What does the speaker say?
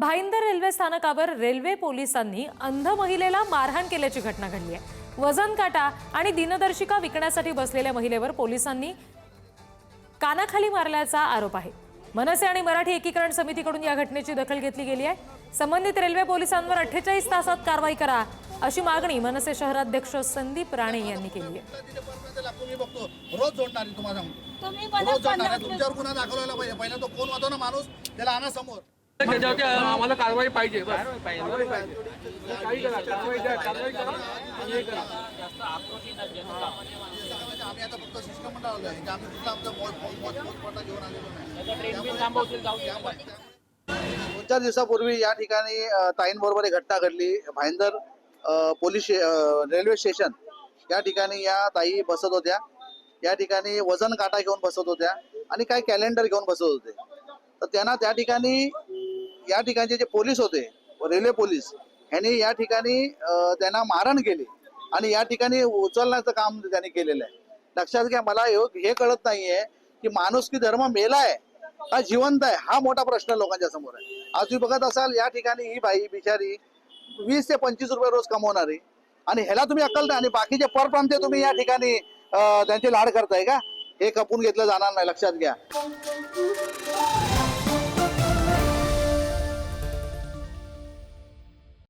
Bhayandar railway स्थानकावर railway पोलिसांनी अंध महिलेला मारहाण केल्याची घटना घडली आहे. वजन काटा आणि दिनदर्शिका विकण्यासाठी बसलेल्या महिलेवर पोलिसांनी कानाखाली मारल्याचा आरोप आहे. मनसे आणि मराठी एकीकरण समितीकडून या घटनेची दखल घेतली गेली आहे. संबंधित रेल्वे पोलिसांवर अठ्ठेचाळीस तासात कारवाई करा अशी मागणी मनसे शहराध्यक्ष संदीप राणे यांनी केली आहे. रोज जोडणार तुम्हाला तुमच्यावर गुन्हा दाखवलेला पाहिजे. पहिला तो कोण होता ना माणूस? त्याला आणा समोर. त्याच्यावरती आम्हाला कारवाई पाहिजे बस. कारवाई पाहिजे. काही करा कारवाई द्या कारवाई करा. आणि करा. आम्ही आता फक्त शिष्टमंडळ आलो आहे आम्ही कुठला आमचा मौज मौज- मौज- मौजपटा घेऊन आलेलो नाही दोन चार दिवसापूर्वी या ठिकाणी ताईंबरोबर एक घटना घडली. भाईंदर पोलीस रेल्वे स्टेशन या ठिकाणी या ताई बसत होत्या. या ठिकाणी वजन काटा घेऊन बसत होत्या आणि काही कॅलेंडर घेऊन बसत होते. तर त्यांना त्या ठिकाणी या ठिकाणचे जे पोलीस होते रेल्वे पोलीस यांनी या ठिकाणी त्यांना मारण केली आणि या ठिकाणी उचलण्याचं काम त्यांनी केलेलं आहे. लक्षात घ्या मला हे- हे कळत नाहीये की माणूस की धर्म मेलाय का जिवंत आहे हा मोठा प्रश्न लोकांच्या समोर आहे. आज तुम्ही बघत असाल या ठिकाणी ही बाई बिचारी वीस ते पंचवीस रुपये रोज कमवणारी आणि ह्याला तुम्ही अक्कल आणि बाकीचे परप्रांतीय तुम्ही या ठिकाणी त्यांचे लाड करताय का हे खपून घेतलं जाणार नाही लक्षात घ्या.